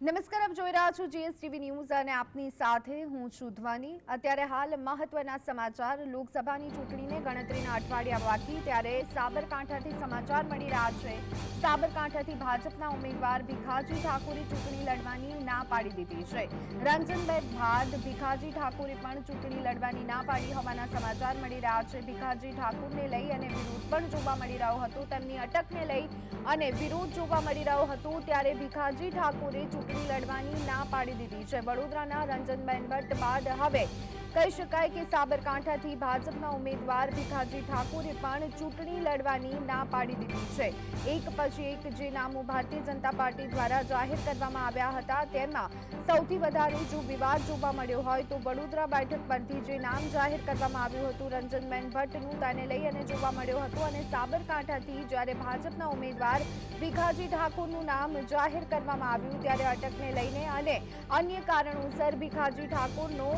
નમસ્કાર, આપ જોઈ રહ્યા છો જીએસટીવી ન્યૂઝ અને આપની સાથે હું છું અત્યારે હાલ મહત્વના સમાચાર. લોકસભાની ચૂંટણીને ગણતરીના અઠવાડિયા બાકી, ત્યારે સાબરકાંઠાથી સમાચાર મળી રહ્યા છે. સાબરકાંઠાથી ભાજપના ઉમેદવાર ભીખાજી ઠાકોરે ચૂંટણી લડવાની ના પાડી દીધી છે. રંજનભાઈ ભાદ ભીખાજી ઠાકોરે પણ ચૂંટણી લડવાની ના પાડી હોવાના સમાચાર મળી રહ્યા છે. ભીખાજી ઠાકોરને લઈ અને વિરોધ પણ જોવા મળી રહ્યો હતો. તેમની અટકને લઈ અને વિરોધ જોવા મળી રહ્યો હતો, ત્યારે ભીખાજી ઠાકોરે ચૂંટણી લડવાની ના પાડી દીધી. છે વડોદરાના રંજનબેન ભટ્ટ બાદ હવે કહી શકાય કે સાબરકાંઠાથી ભાજપના ઉમેદવાર ભીખાજી ઠાકોરે પણ ચૂંટણી લડવાની ના પાડી દીધી છે. એક પછી એક જે નામો ભારતીય જનતા પાર્ટી દ્વારા જાહેર કરવામાં આવ્યા હતા, તેમાં સૌથી વધારે જો વિવાદ જોવા મળ્યો હોય તો વડોદરા બેઠક પરથી જે નામ જાહેર કરવામાં આવ્યું હતું રંજનબેન ભટ્ટનું, તેને લઈ અને જોવા મળ્યો હતો અને સાબરકાંઠાથી જ્યારે ભાજપના ઉમેદવાર ભીખાજી ઠાકોરનું નામ જાહેર કરવામાં આવ્યું, ત્યારે અટકને લઈને અને અન્ય કારણોસર ભીખાજી ઠાકોરનો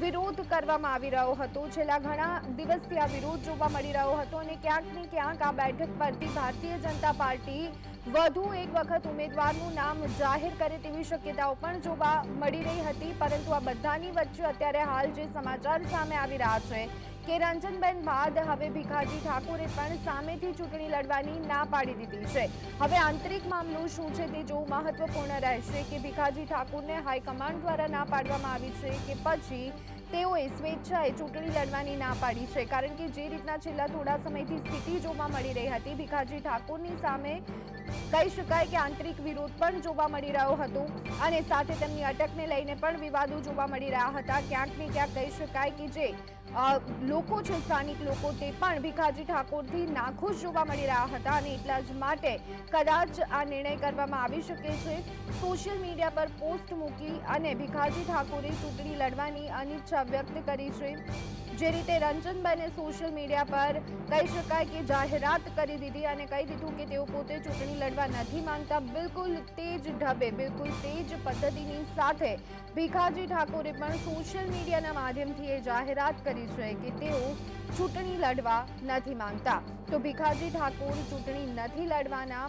વિરોધ કરવામાં આવી રહ્યો હતો. છેલ્લા ઘણા દિવસથી આ વિરોધ જોવા મળી રહ્યો હતો અને ક્યાંક ને ક્યાંક આ બેઠક પરથી ભારતીય જનતા પાર્ટી વધુ એક વખત ઉમેદવારનું નામ જાહેર કરે તેવી શક્યતાઓ પણ જોવા મળી રહી હતી. પરંતુ આ બધાની વચ્ચે અત્યારે હાલ જે સમાચાર સામે આવી રહ્યા છે કે રંજનબેન બાદ હવે ભીખાજી ઠાકોરે પણ સામેથી ચૂંટણી લડવાની ના પાડી દીધી છે. હવે આંતરિક મામલો શું છે તે જોવું મહત્વપૂર્ણ રહેશે કે ભીખાજી ઠાકોરને હાઈકમાન્ડ દ્વારા ના પાડવામાં આવી છે કે પછી તેઓએ સ્વેચ્છાએ ચૂંટણી લડવાની ના પાડી છે. કારણ કે જે રીતના છેલ્લા થોડા સમયથી સ્થિતિ જોવા મળી રહી હતી, ભીખાજી ઠાકોરની સામે કહી શકાય કે આંતરિક વિરોધ પણ જોવા મળી રહ્યો હતો અને સાથે તેમની અટકને લઈને પણ વિવાદો જોવા મળી રહ્યા હતા. ક્યાંક ને ક્યાંક કહી શકાય કે જે લોકો છે, સ્થાનિક લોકો તે પણ ભીખાજી ઠાકોરથી નાખુશ જોવા મળી રહ્યા હતા અને એટલા જ માટે કદાચ આ નિર્ણય કરવામાં આવી શકે છે. સોશિયલ મીડિયા પર પોસ્ટ મૂકી અને ભીખાજી ઠાકોરે ચૂંટણી લડવાની અનિચ્છા વ્યક્ત કરી છે. જે રીતે રંજનબેને સોશિયલ મીડિયા પર કહી શકાય કે જાહેરાત કરી દીધી અને કહી દીધું કે તેઓ પોતે ચૂંટણી લડવા નથી માંગતા. બિલકુલ તે જ ઢબે, બિલકુલ તે જ પદ્ધતિની સાથે ભીખાજી ઠાકોરે પણ સોશિયલ મીડિયાના માધ્યમથી એ જાહેરાત કરી છે કે તેઓ ચૂંટણી લડવા નથી માંગતા. તો ભીખાજી ઠાકોર ચૂંટણી નથી લડવાના.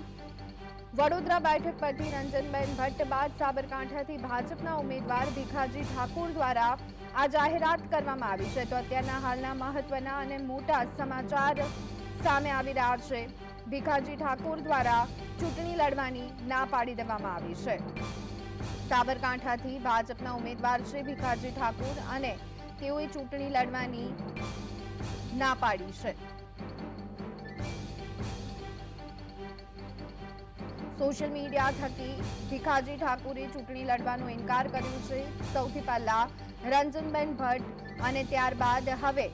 વડોદરા બેઠક પરથી રંજનબેન ભટ્ટ બાદ સાબરકાંઠાથી ભાજપના ઉમેદવાર ભીખાજી ઠાકોર દ્વારા આ જાહેરાત કરવામાં આવી છે. તો અત્યારના હાલના મહત્વના અને મોટા સમાચાર સામે આવી રહ્યા છે. ભીખાજી ઠાકોર દ્વારા ચૂંટણી લડવાની ના પાડી દેવામાં આવી છે. સાબરકાંઠાથી ભાજપના ઉમેદવાર શ્રી ભીખાજી ઠાકોર અને તેઓએ ચૂંટણી લડવાની ના પાડી છે. સોશિયલ મીડિયા થકી ભીખાજી ઠાકુરે ચૂંટણી લડવાનો ઇનકાર કર્યો છે. સૌથી પહેલા રંજનબેન ભટ્ટ અને ત્યારબાદ હવે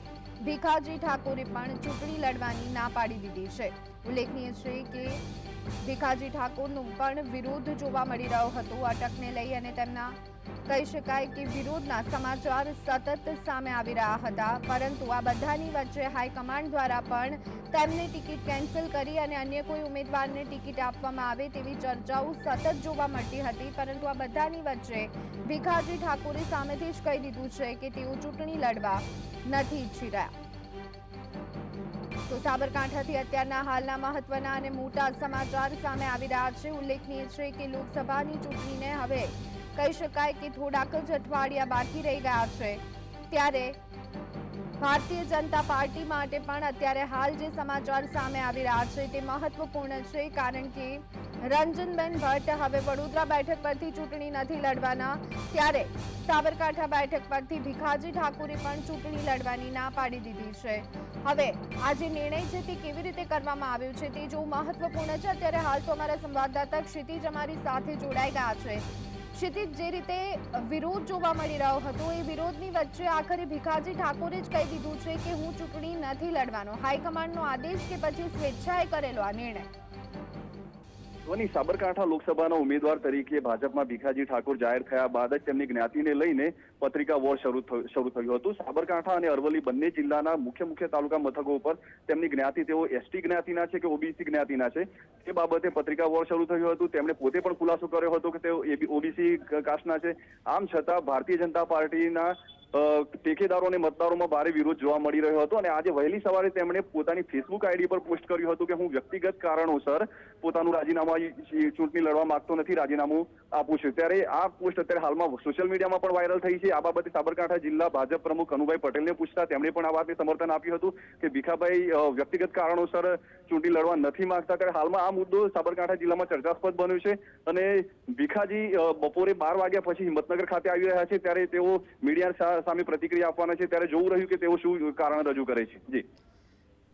ભીખાજી ઠાકુરે પણ ચૂંટણી લડવાની ના પાડી દીધી છે. ઉલ્લેખનીય છે કે ભીખાજી ઠાકોરનો પણ વિરોધ જોવા મળી રહ્યો હતો. અટકને લઈ અને તેમના કહી શકાય કે વિરોધના સમાચાર સતત સામે આવી રહ્યા હતા, પરંતુ આ બધાની વચ્ચે હાઈકમાન્ડ દ્વારા પણ તેમને ટિકિટ કેન્સલ કરી અને અન્ય કોઈ ઉમેદવારને ટિકિટ આપવામાં આવે તેવી ચર્ચાઓ સતત જોવા મળતી હતી, પરંતુ આ બધાની વચ્ચે ભીખાજી ઠાકોરે સામેથી જ કહી દીધું છે કે તેઓ ચૂંટણી લડવા નથી ઈચ્છી રહ્યા. તો સાબરકાંઠાથી અત્યારના હાલના મહત્વના અને મોટા સમાચાર સામે આવી રહ્યા છે. ઉલ્લેખનીય છે કે લોકસભાની ચૂંટણીને હવે કહી શકાય કે થોડાક જ અઠવાડિયા બાકી રહી ગયા છે. ત્યારે ભારતીય જનતા પાર્ટી માટે પણ અત્યારે હાલ જે સમાચાર સામે આવી રહ્યા છે તે મહત્વપૂર્ણ છે, કારણ કે રંજનબેન ભટ્ટ હવે વડોદરા બેઠક પરથી ચૂંટણી નથી લડવાના. ત્યારે સાબરકાંઠા બેઠક પરથી ભીખાજી ઠાકુરે પણ ચૂંટણી લડવાની ના પાડી દીધી છે. હવે આ જે નિર્ણય છે તે કેવી રીતે કરવામાં આવ્યો છે તે જો મહત્વપૂર્ણ છે. અત્યારે હાલ તો અમારા સંવાદદાતા ક્ષિતિજ અમારી સાથે જોડાઈ ગયા છે. ક્ષિતિજ જે રીતે વિરોધ જોવા મળી રહ્યો હતો, એ વિરોધની વચ્ચે આખરે ભીખાજી ઠાકોરે જ કહી દીધું છે કે હું ચૂંટણી નથી લડવાનો. હાઈકમાન્ડનો આદેશ કે પછી સ્વેચ્છાએ કરેલો આ નિર્ણય? ધ્વની સાબરકાંઠા લોકસભાના ઉમેદવાર તરીકે ભાજપમાં ભીખાજી ઠાકોર જાહેર થયા બાદ જ તેમની જ્ઞાતિને લઈને પત્રિકા વોર શરૂ શરૂ થયું હતું. સાબરકાંઠા અને અરવલ્લી બંને જિલ્લાના મુખ્ય મુખ્ય તાલુકા મથકો ઉપર તેમની જ્ઞાતિ તેઓ એસટી જ્ઞાતિના છે કે ઓબીસી જ્ઞાતિના છે? તે બાબતે પત્રિકા વોર શરૂ થયું હતું. તેમણે પોતે પણ ખુલાસો કર્યો હતો કે તેઓ ઓબીસી કાસ્ટના છે. આમ છતાં ભારતીય જનતા પાર્ટીના ટેકેદારો અને મતદારોમાં ભારે વિરોધ જોવા મળી રહ્યો હતો અને આજે વહેલી સવારે તેમણે પોતાની ફેસબુક આઈડી પર પોસ્ટ કર્યું હતું કે હું વ્યક્તિગત કારણોસર પોતાનું રાજીનામા ચૂંટણી લડવા માંગતો નથી, રાજીનામું આપું છું. ત્યારે આ પોસ્ટ અત્યારે હાલમાં સોશિયલ મીડિયામાં પણ વાયરલ થઈ છે. આ બાબતે સાબરકાંઠા જિલ્લા ભાજપ પ્રમુખ અનુભાઈ પટેલને પૂછતા તેમણે પણ આ વાતને સમર્થન આપ્યું હતું કે ભીખાભાઈ વ્યક્તિગત કારણોસર ચૂંટણી લડવા નથી માંગતા. ત્યારે હાલમાં આ મુદ્દો સાબરકાંઠા જિલ્લામાં ચર્ચાસ્પદ બન્યો છે અને ભીખાજી બપોરે બાર વાગ્યા પછી હિંમતનગર ખાતે આવી રહ્યા છે. ત્યારે તેઓ મીડિયા સામે પ્રતિક્રિયા આપવાના છે. ત્યારે જોવું રહ્યું કે તેઓ શું કારણ રજૂ કરે છે. જી.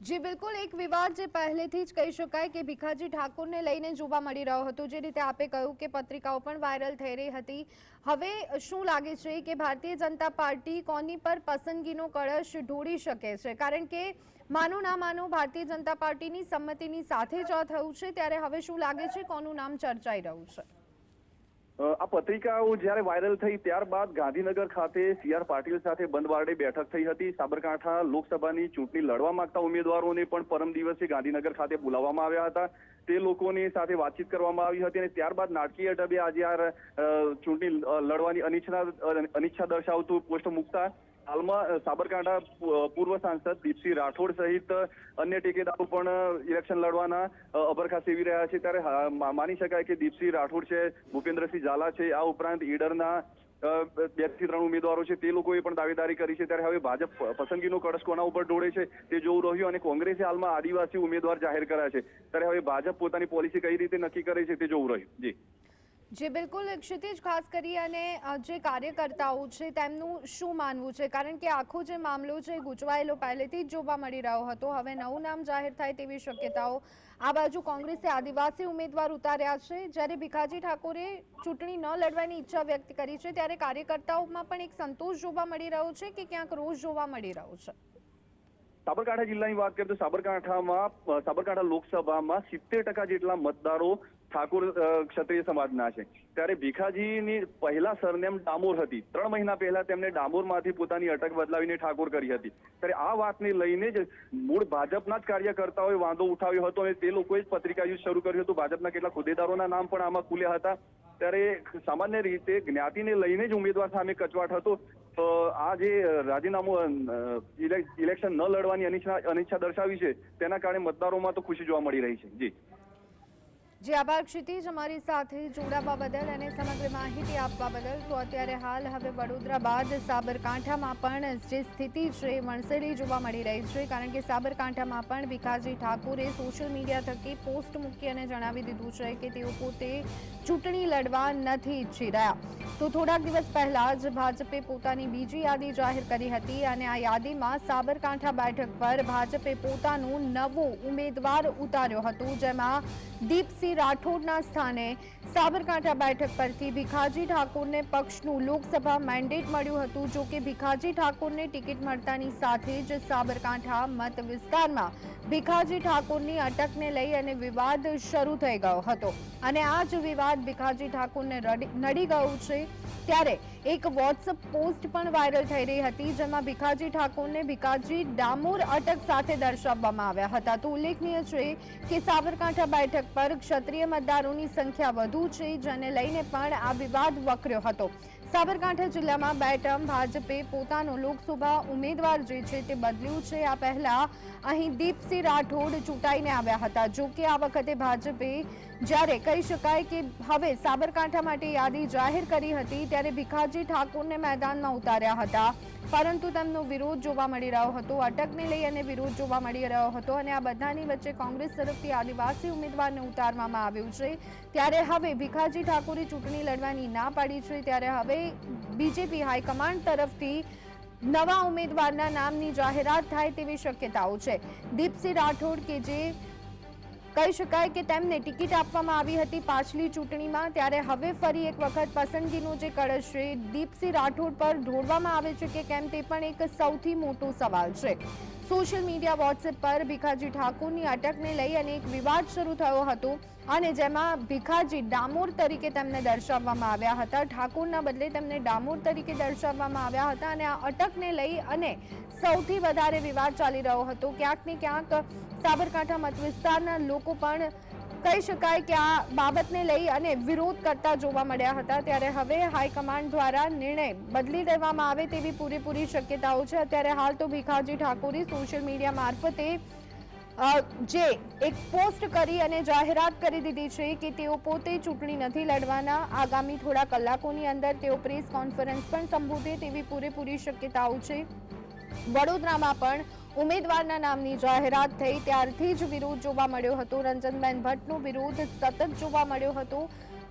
જી, બિલકુલ. એક વિવાદ જે પહેલેથી જ કહી શકાય કે ભીખાજી ઠાકોરને લઈને જોવા મળી રહ્યો હતો. જે રીતે આપે કહ્યું કે પત્રિકાઓ પણ વાયરલ થઈ રહી હતી. હવે શું લાગે છે કે ભારતીય જનતા પાર્ટી કોની પર પસંદગીનો કળશ ઢોળી શકે છે? કારણ કે માનું ના માનું ભારતીય જનતા પાર્ટીની સંમતિની સાથે જ થયું છે. ત્યારે હવે શું લાગે છે કોનું નામ ચર્ચાઈ રહ્યું છે? આ પત્રિકાઓ જ્યારે વાયરલ થઈ ત્યારબાદ ગાંધીનગર ખાતે સી આર પાટીલ સાથે બંધવારડે બેઠક થઈ હતી. સાબરકાંઠા લોકસભાની ચૂંટણી લડવા માંગતા ઉમેદવારોને પણ પરમ દિવસે ગાંધીનગર ખાતે બોલાવવામાં આવ્યા હતા. તે લોકોની સાથે વાતચીત કરવામાં આવી હતી અને ત્યારબાદ નાટકીય ઢબે આજે આ ચૂંટણી લડવાની અનિચ્છા અનિચ્છા દર્શાવતું પોસ્ટ મૂકતા હાલમાં સાબરકાંઠા પૂર્વ સાંસદ દીપસિંહ રાઠોડ સહિત અન્ય ટેકેદારો પણ ઇલેક્શન લડવાના અ, અભરખા સેવી રહ્યા છે. ત્યારે માની શકાય કે દીપસિંહ રાઠોડ છે ભૂપેન્દ્રસિંહ ઝાલા છે આ ઉપરાંત ઈડરના બેથી ત્રણ ઉમેદવારો છે તે લોકોએ પણ દાવેદારી કરી છે. ત્યારે હવે ભાજપ પસંદગીનો કળશ કોના ઉપર ઢોળે છે તે જોવું રહ્યું અને કોંગ્રેસે હાલમાં આદિવાસી ઉમેદવાર જાહેર કર્યા છે. ત્યારે હવે ભાજપ પોતાની પોલિસી કઈ રીતે નક્કી કરે છે તે જોવું રહ્યું. જી. જે બિલકુલ ક્ષિતિજ, ખાસ કરી અને જે કાર્યકર્તાઓ છે તેમનું શું માનવું છે? કારણ કે આખો જે મામલો છે ગૂંચવાયેલો પહેલેથી જ જોવા મળી રહ્યો હતો. હવે નવું નામ જાહેર થાય તેવી શક્યતાઓ આ બાજુ કોંગ્રેસે આદિવાસી ઉમેદવાર ઉતાર્યા છે. જ્યારે ભીખાજી ઠાકોરે ચૂંટણી ન લડવાની ઈચ્છા વ્યક્ત કરી છે, ત્યારે કાર્યકર્તાઓમાં પણ એક સંતોષ જોવા મળી રહ્યો છે કે ક્યાંક રોષ જોવા મળી રહ્યો છે? સાબરકાંઠા જિલ્લાની વાત કરીએ તો સાબરકાંઠામાં સાબરકાંઠા લોકસભામાં સિત્તેર ટકા જેટલા મતદારો ઠાકોર ક્ષત્રિય સમાજના છે. ત્યારે ભીખાજીની પહેલા સરનેમ ડામોર હતી. ત્રણ મહિના પહેલા તેમને ડામોરમાંથી પોતાની અટક બદલાવીને ઠાકોર કરી હતી. ત્યારે આ વાતને લઈને જ મૂળ ભાજપના જ કાર્યકર્તાઓએ વાંધો ઉઠાવ્યો હતો અને તે લોકોએ જ પત્રિકા યુઝ શરૂ કર્યું હતું. ભાજપના કેટલાક હોદ્દેદારોના નામ પણ આમાં ખુલ્યા હતા. ત્યારે સામાન્ય રીતે જ્ઞાતિને લઈને જ ઉમેદવાર સામે કચવાટ હતો. તો આ જે રાજીનામું ઇલેક્શન ન લડવાની અનિચ્છા અનિચ્છા દર્શાવી છે, તેના કારણે મતદારોમાં તો ખુશી જોવા મળી રહી છે. જી. જે આભાર ક્ષિતિજ, અમારી સાથે જોડાવા બદલ અને સમગ્ર માહિતી આપવા બદલ. તો અત્યારે હાલ હવે વડોદરા બાદ સાબરકાંઠામાં પણ જે સ્થિતિ છે વણસેલી જોવા મળી રહી છે. કારણ કે સાબરકાંઠામાં પણ ભીખાજી ઠાકુરે સોશિયલ મીડિયા થકી પોસ્ટ મૂકી અને જણાવી દીધું છે કે તેઓ પોતે ચૂંટણી લડવા નથી ઈચ્છી રહ્યા. તો થોડાક દિવસ પહેલા જ ભાજપે પોતાની બીજી યાદી જાહેર કરી હતી અને આ યાદીમાં સાબરકાંઠા બેઠક પર ભાજપે પોતાનું નવો ઉમેદવાર ઉતાર્યો હતો, જેમાં દીપસિંહ રાઠોડના સ્થાને સાબરકાંઠા બેઠક પરથી ભીખાજી ઠાકોરને પક્ષનું લોકસભા મેન્ડેટ મળ્યું હતું. જો કે ભીખાજી ઠાકોરને ટિકિટ મળતાની સાથે જ સાબરકાંઠા મત વિસ્તારમાં ભીખાજી ઠાકોરની અટકને લઈ અને વિવાદ શરૂ થઈ ગયો હતો. અને આ જ વિવાદ ભીખાજી ઠાકોરને નડી ગયું છે. ત્યારે એક વોટ્સઅપ પોસ્ટ પણ વાયરલ થઈ રહી હતી, જેમાં ભીખાજી ઠાકોરને ભીખાજી ડામોર અટક સાથે દર્શાવવામાં આવ્યા હતા. તો ઉલ્લેખનીય છે કે સાબરકાંઠા બેઠક પર ક્ષત્રિય મતદારોની સંખ્યા વધુ છે, જેને લઈને પણ આ વિવાદ વકર્યો હતો. સાબરકાંઠા જિલ્લામાં બે ટર્મ ભાજપે પોતાનો લોકસભા ઉમેદવાર જે છે તે બદલ્યું છે. આ પહેલા અહીં દીપસિંહ રાઠોડ ચૂંટાઈને આવ્યા હતા. જો કે આ વખતે ભાજપે જ્યારે કહી શકાય કે હવે સાબરકાંઠા માટે યાદી જાહેર કરી હતી, ત્યારે ભીખાજી ઠાકોરને મેદાનમાં ઉતાર્યા હતા. પરંતુ તેમનો વિરોધ જોવા મળી રહ્યો હતો. અટકને લઈ અને વિરોધ જોવા મળી રહ્યો હતો અને આ બધાની વચ્ચે કોંગ્રેસ તરફથી આદિવાસી ઉમેદવારને ઉતારવામાં આવ્યું છે. ત્યારે હવે ભીખાજી ઠાકોરે ચૂંટણી લડવાની ના પાડી છે. ત્યારે હવે બીજેપી હાઈકમાન્ડ તરફથી નવા ઉમેદવારના નામની જાહેરાત થાય તેવી શક્યતાઓ છે. દીપસિંહ રાઠોડ કે જે કહી શકાય કે તેમને ટિકિટ આપવામાં આવી હતી પાછલી ચૂંટણીમાં, ત્યારે હવે ફરી એક વખત પસંદગીનો જે કળશ છે, દીપસિંહ રાઠોડ પર ઢોળવામાં આવે છે કે કેમ તે પણ એક સૌથી મોટો સવાલ છે. સોશિયલ મીડિયા, વોટ્સએપ પર ભીખાજી ઠાકોરની અટકને લઈ અને એક વિવાદ શરૂ થયો હતો અને જેમાં ભીખાજી ડામોર તરીકે તેમને દર્શાવવામાં આવ્યા હતા. ઠાકોરના બદલે તેમને ડામોર તરીકે દર્શાવવામાં આવ્યા હતા અને આ અટકને લઈ અને સૌથી વધારે વિવાદ ચાલી રહ્યો હતો. ક્યાંક ને ક્યાંક સાબરકાંઠા મત વિસ્તારના લોકો પણ કહી શકાય કે આ બાબતને લઈ અને વિરોધ કરતા જોવા મળ્યા હતા. ત્યારે હવે હાઈકમાન્ડ દ્વારા નિર્ણય બદલી દેવામાં આવે તેવી પૂરેપૂરી શક્યતાઓ છે. અત્યારે હાલ તો ભીખાજી ઠાકોરે સોશિયલ મીડિયા મારફતે જે એક પોસ્ટ કરી અને જાહેરાત કરી દીધી છે કે તેઓ પોતે ચૂંટણી નથી લડવાના. આગામી થોડા કલાકોની અંદર તેઓ પ્રેસ કોન્ફરન્સ પણ સંબોધે તેવી પૂરેપૂરી શક્યતાઓ છે. વડોદરામાં પણ ઉમેદવારના નામની જાહેરાત થઈ. ત્યારથી જ વિરોધ જોવા મળ્યો હતો. રંજનબેન ભટ્ટનો વિરોધ સતત જોવા મળ્યો હતો.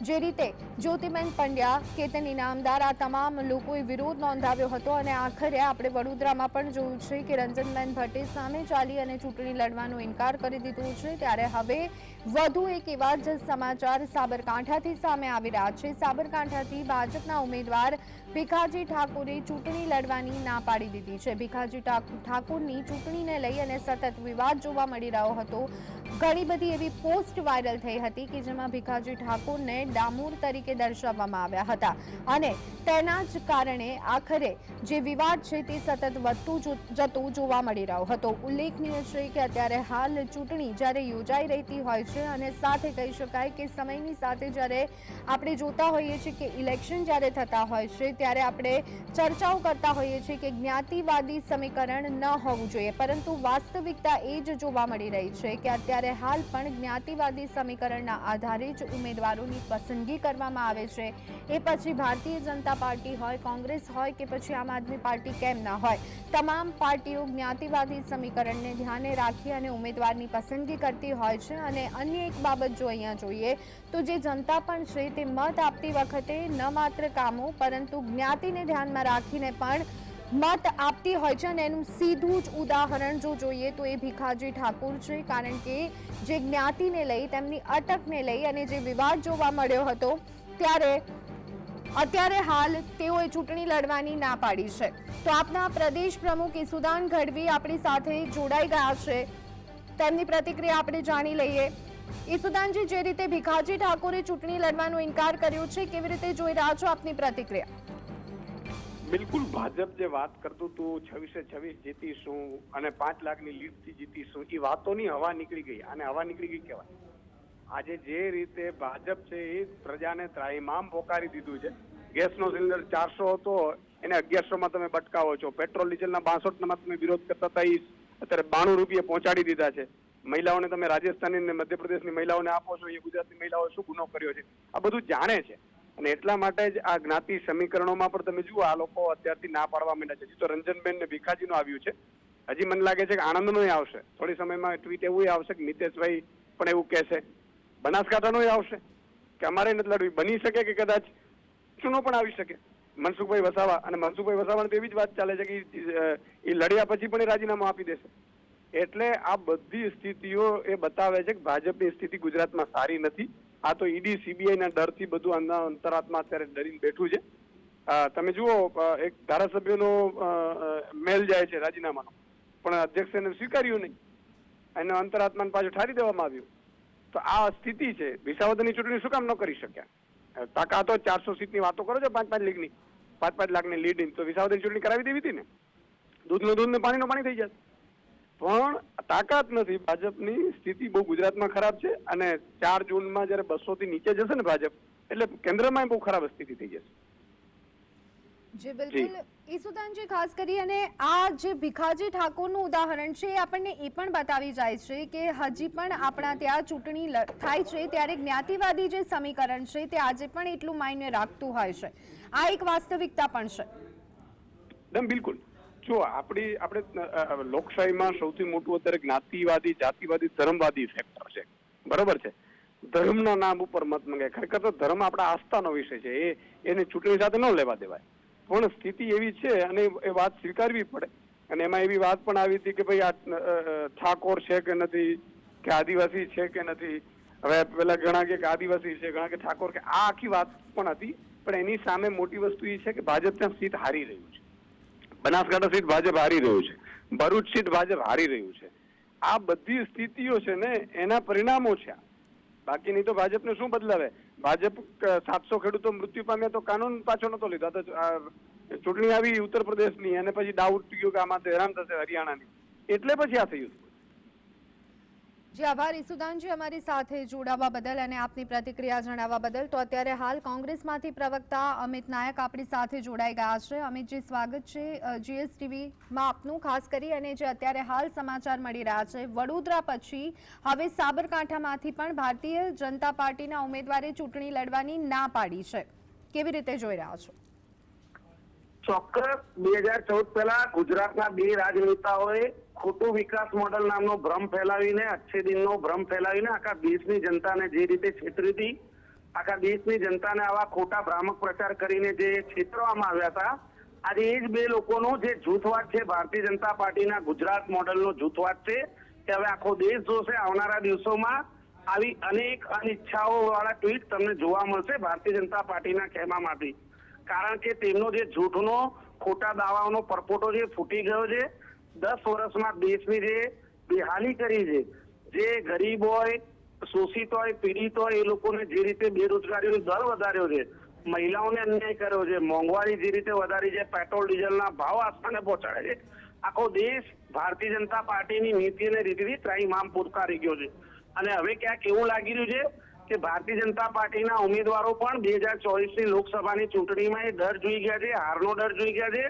જે રીતે જ્યોતિબેન પંડ્યા કેતન ઇનામદાર આ તમામ લોકોએ વિરોધ નોંધાવ્યો હતો અને આખરે આપણે વડોદરામાં પણ જોયું છે કે રંજનબેન ભટ્ટે સામે ચાલી અને ચૂંટણી લડવાનો ઇનકાર કરી દીધો છે. ત્યારે હવે વધુ એક એવા જ સમાચાર સાબરકાંઠાથી સામે આવી રહ્યા છે. સાબરકાંઠાથી ભાજપના ઉમેદવાર ભીખાજી ઠાકુરે ચૂંટણી લડવાની ના પાડી દીધી છે. ભીખાજી ઠાકુરની ચૂંટણીને લઈ અને સતત વિવાદ જોવા મળી રહ્યો હતો. ઘણી બધી એવી પોસ્ટ વાયરલ થઈ હતી કે જેમાં ભીખાજી ઠાકુરને ડામોર તરીકે દર્શાવવામાં આવ્યા હતા. અને તેના જ કારણે આખરે જે વિવાદ છે તે સતત વધતું જતું જોવા મળી રહ્યો હતો. ઉલ્લેખનીય છે કે અત્યારે હાલ ચૂંટણી જ્યારે યોજાઈ રહેતી હોય છે અને સાથે કહી શકાય કે સમયની સાથે જ્યારે આપણે જોતા હોઈએ છીએ કે ઇલેક્શન જ્યારે થતા હોય છે, ત્યારે આપણે ચર્ચાઓ કરતા હોઈએ છીએ કે જ્ઞાતિવાદી સમીકરણ ન હોવું જોઈએ, પરંતુ વાસ્તવિકતા એ જ જોવા મળી રહી છે કે અત્યારે હાલ પણ જ્ઞાતિવાદી સમીકરણના આધારે જ ઉમેદવારોની પસંદગી કરવામાં આવે છે. એ પછી ભારતીય જનતા પાર્ટી હોય, કોંગ્રેસ હોય કે પછી આમ આદમી પાર્ટી કેમ ના હોય, તમામ પાર્ટીઓ જ્ઞાતિવાદી સમીકરણને ધ્યાને રાખી અને ઉમેદવારની પસંદગી કરતી હોય છે. અને અન્ય એક બાબત જો અહીંયા જોઈએ, તો જે જનતા પણ છે તે મત આપતી વખતે ન માત્ર કામો, પરંતુ જ્ઞાતિને ધ્યાનમાં રાખીને પણ મત આપતી હોય છે અને એનું સીધું જ ઉદાહરણ જો જોઈએ તો એ ભીખાજી ઠાકુર છે. કારણ કે જે જ્ઞાતિને લઈ, તેમની અટકને લઈ અને જે વિવાદ જોવા મળ્યો હતો, ત્યારે અત્યારે હાલ તેઓએ ચૂંટણી લડવાની ના પાડી છે. તો આપના પ્રદેશ પ્રમુખ ઈસુદાન ગઢવી આપણી સાથે જોડાઈ ગયા છે. તેમની પ્રતિક્રિયા આપણે જાણી લઈએ. ઈસુદાનજી, જે રીતે ભીખાજી ઠાકોરે ચૂંટણી લડવાનો ઇનકાર કર્યો છે, કેવી રીતે જોઈ રહ્યા છો આપની પ્રતિક્રિયા? બિલકુલ ભાજપ જે વાત કરતું હતું છવ્વીસે છવ્વીસ જીતીશું અને પાંચ લાખની લીડથી જીતીશું એ વાતોની હવા નીકળી ગઈ. અને હવા નીકળી ગઈ કહેવાય. આજે જે રીતે ભાજપ છે એ પ્રજાને ત્રાહીમામ પોકારી દીધું છે. ગેસનો સિલિન્ડર ચારસો હતો, એને અગિયારસો માં તમે બટકાવો છો. પેટ્રોલ, ડીઝલના બાસઠમાં તમે વિરોધ કરતા હતા એ અત્યારે બાણું રૂપિયા પહોંચાડી દીધા છે. મહિલાઓને તમે રાજસ્થાની અને મધ્યપ્રદેશની મહિલાઓને આપો છો, એ ગુજરાતની મહિલાઓએ શું ગુનો કર્યો છે? આ બધું જાણે છે. અને એટલા માટે જ આ જ્ઞાતિ સમીકરણોમાં પણ તમે જુઓ, આ લોકો અત્યારથી ના પાડવા માંડ્યા છે. હજી તો રંજનબેન ને ભીખાજીનું આવ્યું છે. હજી મને લાગે છે કે આનંદનું આવશે. થોડી સમયમાં ટ્વીટ એવું આવશે કે નીતેશભાઈ પણ એવું કહેશે. બનાસકાંઠાનું આવશે. કે અમારે નથી લડવી. બની શકે કે કદાચ ચૂનો પણ આવી શકે. મનસુખભાઈ વસાવા અને મનસુખભાઈ વસાવાની તો એવી જ વાત ચાલે છે કે એ લડ્યા પછી પણ એ રાજીનામું આપી દેશે. એટલે આ બધી સ્થિતિઓ એ બતાવે છે કે ભાજપની સ્થિતિ ગુજરાતમાં સારી નથી. આ તો ઈડી, સીબીઆઈ ના ડરથી બધું અંતરાત્મા અત્યારે ડરીને બેઠું છે. તમે જુઓ એક ધારાસભ્યનો મેલ જાય છે રાજીનામાનો. પણ અધ્યક્ષ એને સ્વીકાર્યું નહીં. એને અંતરાત્માને પાછું ઠારી દેવામાં આવ્યું. તો આ સ્થિતિ છે. વિસાવદરની ચૂંટણી શું કામ ન કરી શક્યા? તાકાતો ચારસો સીટની વાતો કરો છો પાંચ પાંચ લીગની. પાંચ પાંચ લાખની લીડ તો વિસાવદરની ચૂંટણી કરાવી દેવી હતી ને? દૂધનું દૂધ ને પાણીનું પાણી થઈ જશે. પણ તાકાત નથી. ભાજપની સ્થિતિ બહુ ગુજરાતમાં ખરાબ છે અને ચાર જૂનમાં જયારે બસો થી નીચે જશે ને ભાજપ એટલે કેન્દ્રમાં બહુ ખરાબ સ્થિતિ થઈ જશે. જી બિલકુલ. ઈસુદાનજી ખાસ કરી અને આ જે ભીખાજી ઠાકોરનું ઉદાહરણ છે એ આપણને એ પણ બતાવી જાય છે કે હજી પણ આપણા ત્યાં ચૂંટણી થાય છે ત્યારે જ્ઞાતિવાદી જે સમીકરણ છે તે આજે પણ એટલું માયને રાખતું હોય છે. આ એક વાસ્તવિકતા પણ છે. બિલકુલ. જો આપણી આપણે લોકશાહીમાં સૌથી મોટું અત્યારે જ્ઞાતિવાદી, જાતિવાદી, ધર્મવાદી ફેક્ટર છે. બરોબર છે? ધર્મના નામ ઉપર મત મંગાય ખરેખર તો ધર્મ આપણા આસ્થાનો વિષય છે. એ, એને ચૂંટણી સાથે ન લેવા દેવાય. પણ સ્થિતિ એવી છે અને એ વાત સ્વીકારવી પડે. અને એમાં એવી વાત પણ આવી હતી કે ભાઈ આ ઠાકોર છે કે નથી, કે આદિવાસી છે કે નથી. હવે પેલા ઘણા કે આદિવાસી છે, ઘણા કે ઠાકોર કે આ આખી વાત પણ હતી. પણ એની સામે મોટી વસ્તુ એ છે કે ભાજપ ત્યાં સીટ હારી રહ્યું છે. બનાસકાંઠા સીટ ભાજપ હારી રહ્યું છે. ભરૂચ સીટ ભાજપ હારી રહ્યું છે. આ બધી સ્થિતિઓ છે ને, એના પરિણામો છે. બાકી નહીં તો ભાજપને શું બદલાવે? ભાજપ સાતસો ખેડૂતો મૃત્યુ પામ્યા તો કાનૂન પાછો નતો લીધો. તો ચૂંટણી આવી ઉત્તર પ્રદેશની, અને પછી ડાઉટ ગયો કે આમાં તો હેરાન થશે હરિયાણાની. એટલે પછી આ થયું. જી આભાર. ઈસુદાનજી, અમારી સાથે જોડાવા બદલ અને આપની પ્રતિક્રિયા જણાવવા બદલ. તો અત્યારે હાલ કોંગ્રેસમાંથી પ્રવક્તા અમિત નાયક આપણી સાથે જોડાઈ ગયા છે. અમિતજી, સ્વાગત છે જીએસટીવીમાં આપનું, ખાસ કરી અને જે અત્યારે હાલ સમાચાર મળી રહ્યા છે. વડોદરા પછી હવે સાબરકાંઠામાંથી પણ ભારતીય જનતા પાર્ટીના ઉમેદવારે ચૂંટણી લડવાની ના પાડી છે. કેવી રીતે જોઈ રહ્યા છો? ચોક્કસ બે હજાર ચૌદ પહેલા ગુજરાતના બે રાજનેતાઓએ ખોટું વિકાસ મોડલ નામનો ભ્રમ ફેલાવીને અચ્છે દિનનો ભ્રમ ફેલાવીને આખા દેશની જનતાને જે રીતે છેતરી હતી આખા દેશની જનતાને આવા ખોટા ભ્રામક પ્રચાર કરીને જે છેતરવામાં આવ્યા હતા, આજે એ જ બે લોકોનો જે જૂથવાદ છે, ભારતીય જનતા પાર્ટીના ગુજરાત મોડલનો જૂથવાદ છે, કે હવે આખો દેશ જોશે, આવનારા દિવસોમાં આવી અનેક અનિચ્છાઓ વાળા ટ્વીટ તમને જોવા મળશે ભારતીય જનતા પાર્ટીના ખેમામાંથી. કારણ કે તેમનો જે જૂઠનો ખોટા દાવાઓનો પરપોટો જે ફૂટી ગયો છે, દસ વર્ષમાં દેશની જે બેહાલી કરી છે, જે ગરીબ હોય, શોષિત હોય, પીડિત હોય, એ લોકોને જે રીતે બેરોજગારીનો દર વધાર્યો છે, મહિલાઓને અન્યાય કર્યો છે, મોંઘવારી જે રીતે વધારી છે, પેટ્રોલ, ડીઝલના ભાવ આસમાને પહોંચાડે છે. આખો દેશ ભારતીય જનતા પાર્ટીની નીતિ અને રીતિથી ત્રાહીમામ પુરકારી ગયો છે. અને હવે ક્યાંક એવું લાગી રહ્યું છે કે ભારતીય જનતા પાર્ટીના ઉમેદવારો પણ બે હજાર ચોવીસની લોકસભાની ચૂંટણીમાં એ ડર જોઈ ગયા છે, હારનો ડર જોઈ ગયા છે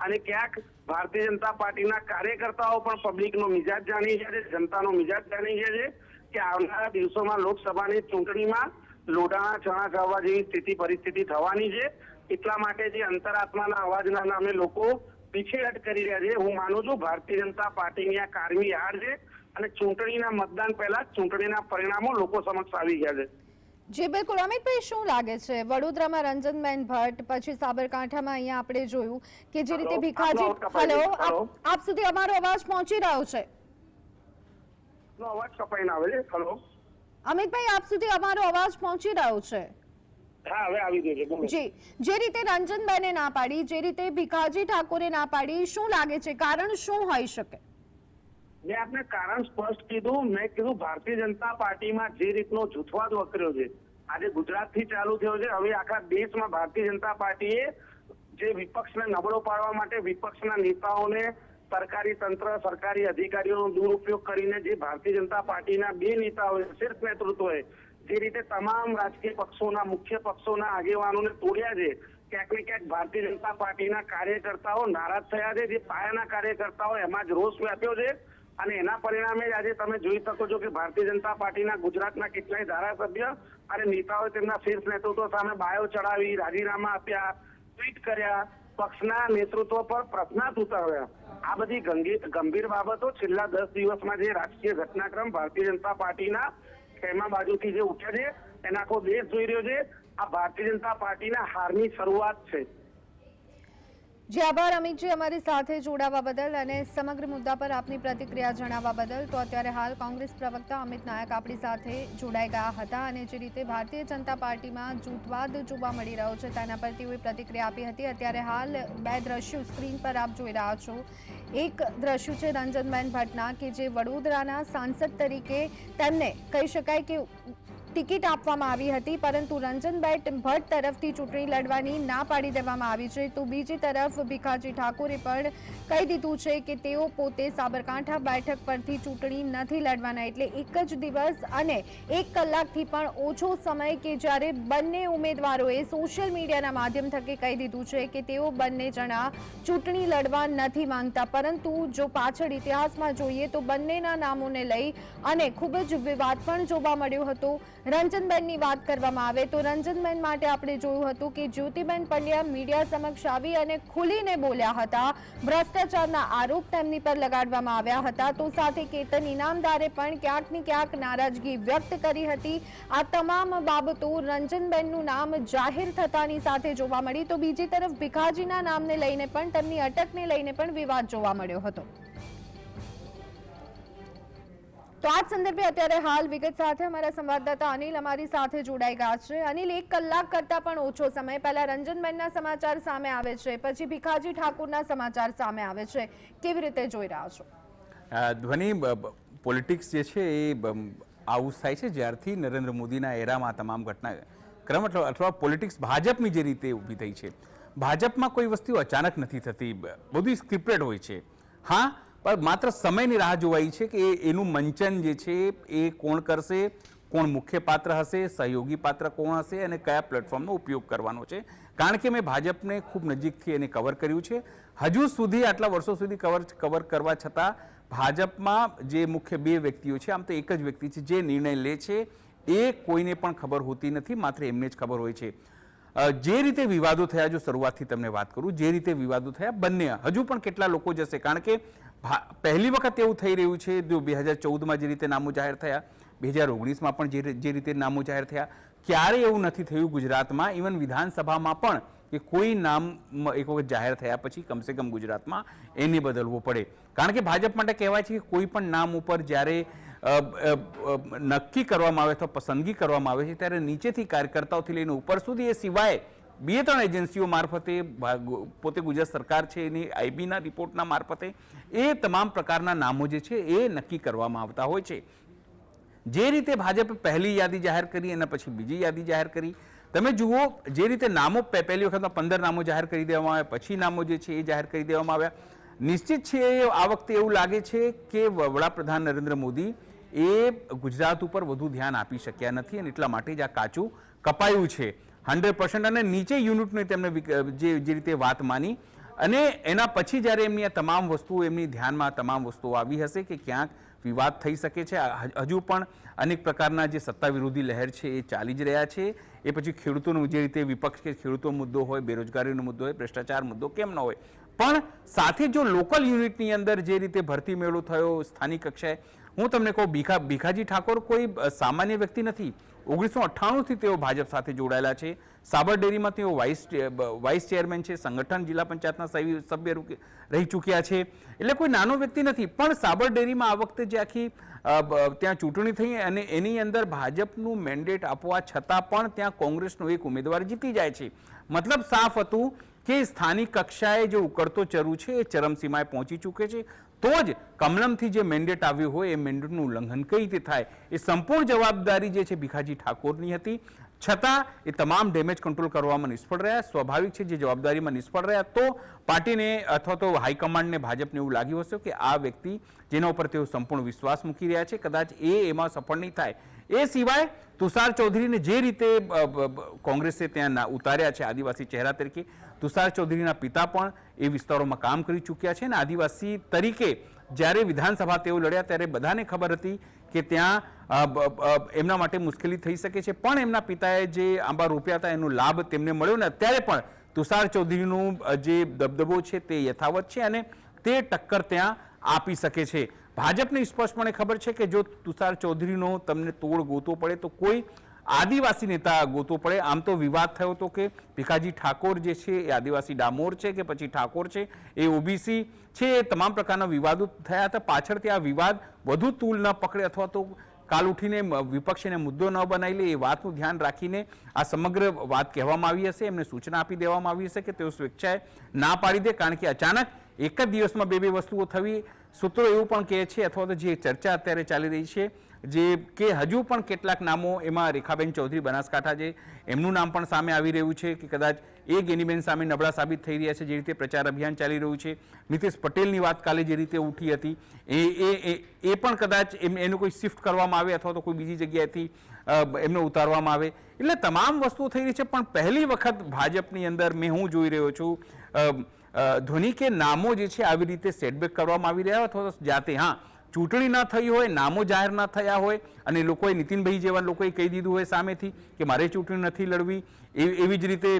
અને ક્યાંક ભારતીય જનતા પાર્ટીના કાર્યકર્તાઓ પણ પબ્લિકનો મિજાજ જાણી ગયા છે, જનતાનો મિજાજ જાણી ગયા છે કે આવનારા દિવસોમાં લોકસભાની ચૂંટણીમાં લોઢાણા, ચણા ચાવવા જેવી સ્થિતિ, પરિસ્થિતિ થવાની છે. એટલા માટે જે અંતરાત્માના અવાજના નામે લોકો પીછેહટ કરી રહ્યા છે. હું માનું છું ભારતીય જનતા પાર્ટીની આ કારમી હાર છે. અને ચૂંટણીના મતદાન પહેલા ચૂંટણીના પરિણામો લોકો સમક્ષ આવી ગયા છે. જી બિલકુલ. અમિતભાઈ શું લાગે છે? વડોદરામાં રંજનબેન ભટ્ટ પછી સાબરકાંઠામાં અહીંયા આપણે જોયું કે જે રીતે ભીખાજી હલો. આપ સુધી અમારો અવાજ પહોંચી રહ્યો છે? નો અવાજ કપાઈને આવે છે. હલો અમિતભાઈ આપ સુધી અમારો અવાજ પહોંચી રહ્યો છે? હા હવે આવી ગયો છે. જી. જે રીતે રંજનબેને ના પાડી જે રીતે ભીખાજી ઠાકોરે ના પાડી શું લાગે છે? કારણ શું હોઈ શકે? મેં આપને કારણ સ્પષ્ટ કીધું. મેં કીધું, ભારતીય જનતા પાર્ટીમાં જે રીતનો જૂથવાદ વકર્યો છે, આજે ગુજરાતથી ચાલુ થયો છે. હવે આખા દેશમાં ભારતીય જનતા પાર્ટીએ જે વિપક્ષને નબળો પાડવા માટે વિપક્ષના નેતાઓને સરકારી તંત્ર, સરકારી અધિકારીઓનો દુરુપયોગ કરીને જે ભારતીય જનતા પાર્ટીના બે નેતાઓએ શીર્ષ નેતૃત્વએ જે રીતે તમામ રાજકીય પક્ષોના, મુખ્ય પક્ષોના આગેવાનોને તોડ્યા છે, ક્યાંક ને ક્યાંક ભારતીય જનતા પાર્ટીના કાર્યકર્તાઓ નારાજ થયા છે. જે પાયાના કાર્યકર્તાઓ એમાં જ રોષ વ્યાપ્યો છે. અને એના પરિણામે જ આજે તમે જોઈ શકો છો કે ભારતીય જનતા પાર્ટીના ગુજરાતના કેટલાય ધારાસભ્ય અને નેતાઓએ તેમના શીર્ષ નેતૃત્વ સામે બાયો ચડાવી, રાજીનામા આપ્યા, ટ્વીટ કર્યા, પક્ષના નેતૃત્વ પર પ્રશ્નાર્થ ઉતાર્યા. આ બધી ગંભીર બાબતો છેલ્લા દસ દિવસમાં જે રાજકીય ઘટનાક્રમ ભારતીય જનતા પાર્ટીના ખેમા બાજુથી જે ઉઠ્યા છે, એના આખો દેશ જોઈ રહ્યો છે. આ ભારતીય જનતા પાર્ટીના હારની શરૂઆત છે. જી, આભાર અમિતજી અમારી સાથે જોડાવા બદલ અને સમગ્ર મુદ્દા પર આપની પ્રતિક્રિયા જણાવવા બદલ. તો અત્યારે હાલ કોંગ્રેસ પ્રવક્તા અમિત નાયક આપણી સાથે જોડાઈ ગયા હતા અને જે રીતે ભારતીય જનતા પાર્ટીમાં જૂથવાદ જોવા મળી રહ્યો છે, તેના પર તેઓએ પ્રતિક્રિયા આપી હતી. અત્યારે હાલ બે દ્રશ્યો સ્ક્રીન પર આપ જોઈ રહ્યા છો. એક દ્રશ્ય છે રંજનબેન ભટ્ટના કે જે વડોદરાના સાંસદ તરીકે તેમને કહી શકાય કે ટિકિટ આપવામાં આવી હતી, પરંતુ રંજનબેન ભટ્ટ તરફથી ચૂંટણી લડવાની ના પાડી દેવામાં આવી છે. તો બીજી તરફ ભીખાજી ઠાકોરે પણ કહી દીધું છે કે તેઓ પોતે સાબરકાંઠા બેઠક પરથી ચૂંટણી નથી લડવાના એટલે એક જ દિવસ અને એક કલાકથી પણ ઓછો સમય કે જ્યારે બંને ઉમેદવારોએ સોશિયલ મીડિયાના માધ્યમ થકી કહી દીધું છે કે તેઓ બંને જણા ચૂંટણી લડવા નથી માંગતા. પરંતુ જો પાછળ ઇતિહાસમાં જોઈએ તો બંનેના નામોને લઈ અને ખૂબ જ વિવાદ પણ જોવા મળ્યો હતો. રંજનબેનની વાત કરવામાં આવે તો રંજનબેન માટે આપણે જોયું હતું કે જ્યોતિબેન પંડ્યા મીડિયા સમક્ષ આવી અને ખુલીને બોલ્યા હતા. ભ્રષ્ટાચારના આરોપ તેમની પર લગાડવામાં આવ્યા હતા. તો સાથે કેતન ઇનામદારે પણ ક્યાંક ને ક્યાંક નારાજગી વ્યક્ત કરી હતી. આ તમામ બાબતો રંજનબેનનું નામ જાહેર થતાની સાથે જોવા મળી. તો બીજી તરફ ભીખાજીના નામને લઈને પણ તેમની અટકને લઈને પણ વિવાદ જોવા મળ્યો હતો. તો આ સંદર્ભે અત્યારે હાલ વિગત સાથે અમારા સંવાદદાતા અનિલ અમારી સાથે જોડાઈ ગયા છે. અનિલ, એક કલાક કરતા પણ ઓછો સમય. પહેલા રંજનબેનના સમાચાર સામે આવે છે, પછી ભીખાજી ઠાકુરના સમાચાર સામે આવે છે. કેવી રીતે જોઈ રહ્યા છો? ધ્વનિ પોલિટિક્સ જે છે એ આવું થાય છે. જ્યારથી નરેન્દ્ર મોદીના એરામાં તમામ ઘટના, ક્રમ અથવા પોલિટિક્સ ભાજપની જે રીતે ઊભી થઈ છે. ભાજપમાં કોઈ વસ્તુ અચાનક નથી થતી. બધું સ્ક્રિપ્ટેડ હોય છે. હા પણ માત્ર સમયની રાહ જોવાઈ છે કે એનું મંચન જે છે, એ કોણ કરશે, કોણ મુખ્ય પાત્ર હશે, સહયોગી પાત્ર કોણ હશે અને કયા પ્લેટફોર્મનો ઉપયોગ કરવાનો છે. કારણ કે મેં ભાજપને ખૂબ નજીકથી એને કવર કર્યું છે. હજુ સુધી આટલા વર્ષો સુધી કવર કવર કરવા છતાં ભાજપમાં જે મુખ્ય બે વ્યક્તિઓ છે, આમ તો એક જ વ્યક્તિ છે જે નિર્ણય લે છે, એ કોઈને પણ ખબર હોતી નથી, માત્ર એમને જ ખબર હોય છે. જે રીતે વિવાદો થયા, જો શરૂઆતથી તમને વાત કરું, જે રીતે વિવાદો થયા, બંને, હજુ પણ કેટલા લોકો જશે કારણ કે પહેલી વખત એવું થઈ રહ્યું છે, જો બે હજાર ચૌદમાં જે રીતે નામો જાહેર થયા, બે હજાર ઓગણીસમાં પણ જે રીતે નામો જાહેર થયા, ક્યારેય એવું નથી થયું ગુજરાતમાં, ઇવન વિધાનસભામાં પણ કે કોઈ નામ એક વખત જાહેર થયા પછી કમસે કમ ગુજરાતમાં એને બદલવું પડે. કારણ કે ભાજપ માટે કહેવાય છે કે કોઈ પણ નામ ઉપર જ્યારે નક્કી કરવામાં આવે અથવા પસંદગી કરવામાં આવે છે, ત્યારે નીચેથી કાર્યકર્તાઓથી લઈને ઉપર સુધી એ સિવાય બે ત્રણ એજન્સીઓ મારફતે પોતે ગુજરાત સરકાર છે, એની આઈબીના રિપોર્ટના મારફતે એ તમામ પ્રકારના નામો જે છે એ નક્કી કરવામાં આવતા હોય છે. જે રીતે ભાજપે પહેલી યાદી જાહેર કરી, એના પછી બીજી યાદી જાહેર કરી. તમે જુઓ, જે રીતે નામો પહેલી વખતમાં પંદર નામો જાહેર કરી દેવામાં આવ્યા, પછી નામો જે છે એ જાહેર કરી દેવામાં આવ્યા. નિશ્ચિત છે આ વખતે એવું લાગે છે કે વડાપ્રધાન નરેન્દ્ર મોદી એ ગુજરાત ઉપર વધુ ધ્યાન આપી શક્યા નથી અને એટલા માટે જ આ કાચું કપાયું છે. હંડ્રેડ અને નીચે યુનિટની તેમને જે જે રીતે વાત માની. અને એના પછી જ્યારે એમની આ તમામ વસ્તુઓ એમની ધ્યાનમાં તમામ વસ્તુઓ આવી હશે કે ક્યાંક વિવાદ થઈ શકે છે હજુ પણ અનેક પ્રકારના જે સત્તા વિરોધી લહેર છે એ ચાલી જ રહ્યા છે. એ પછી ખેડૂતોનો જે રીતે વિપક્ષ કે ખેડૂતો મુદ્દો હોય, બેરોજગારીનો મુદ્દો હોય, ભ્રષ્ટાચાર મુદ્દો કેમ ન હોય. પણ સાથે જો લોકલ યુનિટની અંદર જે રીતે ભરતી મેળો થયો, સ્થાનિક કક્ષાએ હું તમને કહું, ભીખા, ભીખાજી ઠાકોર કોઈ સામાન્ય વ્યક્તિ નથી. ઓગણીસો અઠ્ઠાણુંથી તેઓ ભાજપ સાથે જોડાયેલા છે. સાબર ડેરીમાં તેઓ વાઇસ વાઇસ ચેરમેન છે, સંગઠન જિલ્લા પંચાયતના સભ્ય રહી ચૂક્યા છે. એટલે કોઈ નાનો વ્યક્તિ નથી. પણ સાબર ડેરીમાં આ વખતે જે આખી ત્યાં ચૂંટણી થઈ અને એની અંદર ભાજપનું મેન્ડેટ આપવા છતાં પણ ત્યાં કોંગ્રેસનો એક ઉમેદવાર જીતી જાય છે. મતલબ સાફ હતું કે સ્થાનિક કક્ષાએ જે ઉકળતો ચરુ છે, એ ચરમસીમાએ પહોંચી ચૂકે છે. તો જ કમલમથી જે મેન્ડેટ આવ્યું હોય, એ મેન્ડેટનું ઉલ્લંઘન કઈ રીતે થાય? એ સંપૂર્ણ જવાબદારી જે છે ભીખાજી ઠાકોરની હતી. છતાં, એ તમામ ડેમેજ કંટ્રોલ કરવામાં નિષ્ફળ રહ્યા, સ્વાભાવિક છે જે જવાબદારીમાં નિષ્ફળ રહ્યા, તો પાર્ટીને અથવા તો હાઈકમાન્ડને ભાજપને એવું લાગ્યું હશે કે આ વ્યક્તિ જેના ઉપર તેઓ સંપૂર્ણ વિશ્વાસ મૂકી રહ્યા છે, કદાચ એ એમાં સફળ નહીં થાય. એ સિવાય, તુષાર ચૌધરીને જે રીતે કોંગ્રેસે ત્યાં ઉતાર્યા છે આદિવાસી ચહેરા તરીકે તુષાર ચૌધરીના પિતા પણ એ વિસ્તારોમાં કામ કરી ચૂક્યા છે અને આદિવાસી તરીકે જ્યારે વિધાનસભા તેઓ લડ્યા ત્યારે બધાને ખબર હતી કે ત્યાં એમના માટે મુશ્કેલી થઈ શકે છે. પણ એમના પિતાએ જે આંબા રોપ્યા હતા એનો લાભ તેમને મળ્યો ને અત્યારે પણ તુષાર ચૌધરીનું જે દબદબો છે તે યથાવત છે અને તે ટક્કર ત્યાં આપી શકે છે. ભાજપને સ્પષ્ટપણે ખબર છે કે જો તુષાર ચૌધરીનો તમને તોડ ગોતવો પડે તો કોઈ આદિવાસી નેતા ગોતવો પડે. આમ તો વિવાદ થયો હતો કે ભીખાજી ઠાકોર જે છે એ આદિવાસી ડામોર છે કે પછી ઠાકોર છે એ ઓબીસી છે એ તમામ પ્રકારના વિવાદો થયા હતા. પાછળથી આ વિવાદ વધુ તૂલ ન પકડે અથવા તો કાલ ઉઠીને વિપક્ષને મુદ્દો ન બનાવી લે એ વાતનું ધ્યાન રાખીને આ સમગ્ર વાત કહેવામાં આવી હશે. એમને સૂચના આપી દેવામાં આવી હશે કે તેઓ સ્વેચ્છાએ ના પાડી દે કારણ કે અચાનક એક જ દિવસમાં બે બે વસ્તુઓ થવી સૂત્રો એવું પણ કહે છે અથવા તો જે ચર્ચા અત્યારે ચાલી રહી છે જે કે હજુ પણ કેટલાક નામો એમાં રેખાબેન ચૌધરી બનાસકાંઠા છે. એમનું નામ પણ સામે આવી રહ્યું છે કે કદાચ એ ગેનીબેન સામે નબળા સાબિત થઈ રહ્યા છે જે રીતે પ્રચાર અભિયાન ચાલી રહ્યું છે. નીતિશ પટેલની વાત કાલે જે રીતે ઉઠી હતી એ એ એ- પણ કદાચ એમ એનું કોઈ શિફ્ટ કરવામાં આવે અથવા તો કોઈ બીજી જગ્યાએથી એમને ઉતારવામાં આવે. એટલે તમામ વસ્તુઓ થઈ રહી છે પણ પહેલી વખત ભાજપની અંદર મેં હું જોઈ રહ્યો છું અ, કે નામો જે છે આવી રીતે સેટબેક કરવામાં આવી રહ્યા અથવા તો જાતે હા ચૂંટણી ના થઈ હોય, નામો જાહેર ના થયા હોય અને લોકોએ નીતિનભાઈ જેવા લોકોએ કહી દીધું હોય સામેથી કે મારે ચૂંટણી નથી લડવી એવી જ રીતે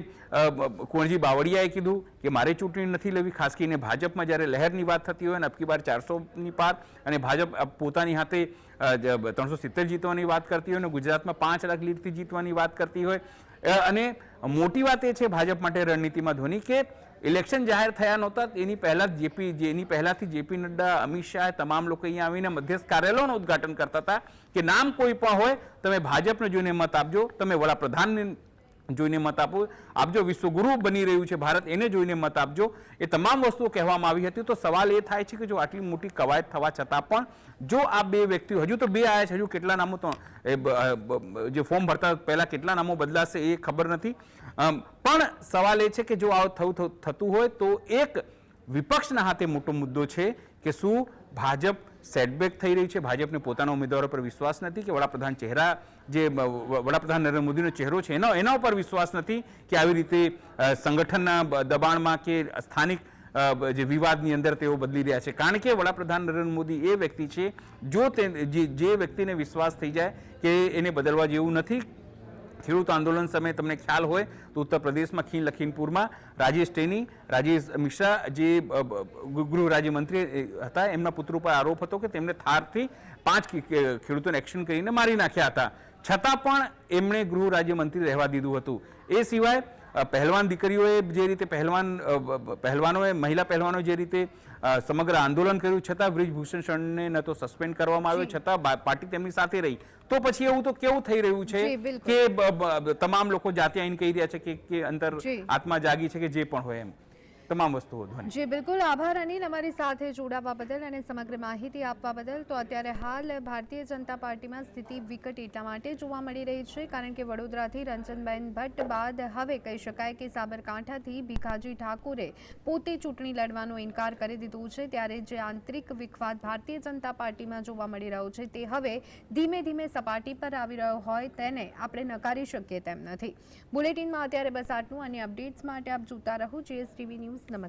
કુંવરજી બાવળિયાએ કીધું કે મારે ચૂંટણી નથી લડવી, ખાસ કરીને ભાજપમાં જ્યારે લહેરની વાત થતી હોય અને અબકી બાર ચારસોની પાર અને ભાજપ પોતાની હાથે ત્રણસો સિત્તેર જીતવાની વાત કરતી હોય અને ગુજરાતમાં પાંચ લાખ લીડથી જીતવાની વાત કરતી હોય. અને મોટી વાત એ છે ભાજપ માટે રણનીતિમાં ધોની કે ઇલેક્શન જાહેર થયા નહોતા, એની પહેલાં જ જેપી જેની પહેલાંથી જેપી નડ્ડા, અમિત શાહ તમામ લોકો અહીંયા આવીને મધ્યસ્થ કાર્યાલયોનું ઉદઘાટન કરતા હતા કે નામ કોઈ પણ હોય, તમે ભાજપને જોઈને મત આપજો, તમે વડાપ્રધાનને જોઈને મત આપો આપજો વિશ્વગુરુ બની રહ્યું છે ભારત, એને જોઈને મત આપજો, એ તમામ વસ્તુઓ કહેવામાં આવી હતી. તો સવાલ એ થાય છે કે જો આટલી મોટી કવાયત થવા છતાં પણ જો આ બે વ્યક્તિઓ, હજુ તો બે આવ્યા છે, હજુ કેટલા નામો તો જે ફોર્મ ભરતા પહેલાં કેટલા નામો બદલાશે એ ખબર નથી. પણ સવાલ એ છે કે જો આવું થવું થતું હોય તો એક વિપક્ષના હાથે મોટો મુદ્દો છે કે શું ભાજપ સેટબેક થઈ રહી છે? ભાજપને પોતાના ઉમેદવારો પર વિશ્વાસ નથી કે વડાપ્રધાન ચહેરા જે વડાપ્રધાન નરેન્દ્ર મોદીનો ચહેરો છે, એનો, એના ઉપર વિશ્વાસ નથી કે આવી રીતે સંગઠનના દબાણમાં કે સ્થાનિક જે વિવાદની અંદર તેઓ બદલી રહ્યા છે. કારણ કે વડાપ્રધાન નરેન્દ્ર મોદી એ વ્યક્તિ છે, જો તે જે વ્યક્તિને વિશ્વાસ થઈ જાય કે એને બદલવા જેવું નથી ખેડૂત આંદોલન સમયે તમને ખ્યાલ હોય તો ઉત્તર પ્રદેશમાં ખીણ લખીમપુરમાં રાજેશ ટેની, રાજેશ મિશ્રા જે ગૃહ રાજ્યમંત્રી હતા, એમના પુત્ર ઉપર આરોપ હતો કે તેમને થારથી પાંચ ખેડૂતોને એક્શન કરીને મારી નાખ્યા હતા. છતાં પણ એમણે ગૃહ રાજ્યમંત્રી રહેવા દીધું હતું. એ સિવાય પહેલવાન દીકરીઓએ જે રીતે પહેલવાન પહેલવાનોએ મહિલા પહેલવાનોએ જે રીતે સમગ્ર આંદોલન કર્યું છતાં બ્રિજભૂષણ શરણને ન તો સસ્પેન્ડ કરવામાં આવ્યો છતાં પાર્ટી તેમની સાથે રહી. તો પછી એવું તો કેવું થઈ રહ્યું છે કે તમામ લોકો જાતે આવીને કહી રહ્યા છે કે કે અંદર આત્મા જાગી છે કે જે પણ હોય એમ. તમામ વસ્તુઓ ધ્વનિ. જી, બિલકુલ. આભાર અનિલ અમારી સાથે જોડાવા બદલ અને સમગ્ર માહિતી આપવા બદલ. તો અત્યારે હાલ ભારતીય જનતા પાર્ટીમાં સ્થિતિ વિકટ એટલા માટે જોવા મળી રહી છે, કારણ કે વડોદરાથી રંજનબેન ભટ્ટ બાદ હવે કહી શકાય કે સાબરકાંઠાથી ભીખાજી ઠાકુરે પોતે ચૂંટણી લડવાનો ઇનકાર કરી દીધો છે. ત્યારે જે આંતરિક વિખવાદ ભારતીય જનતા પાર્ટીમાં જોવા મળી રહ્યો છે તે હવે ધીમે ધીમે સપાટી પર આવી રહ્યો હોય તેને આપણે નકારી શકીએ તેમ નથી. બુલેટિનમાં અત્યારે બસ આટલું. અને અપડેટ્સ માટે આપ જોતા રહો. જીએસટીવી ન્યૂઝ નમસ્કાર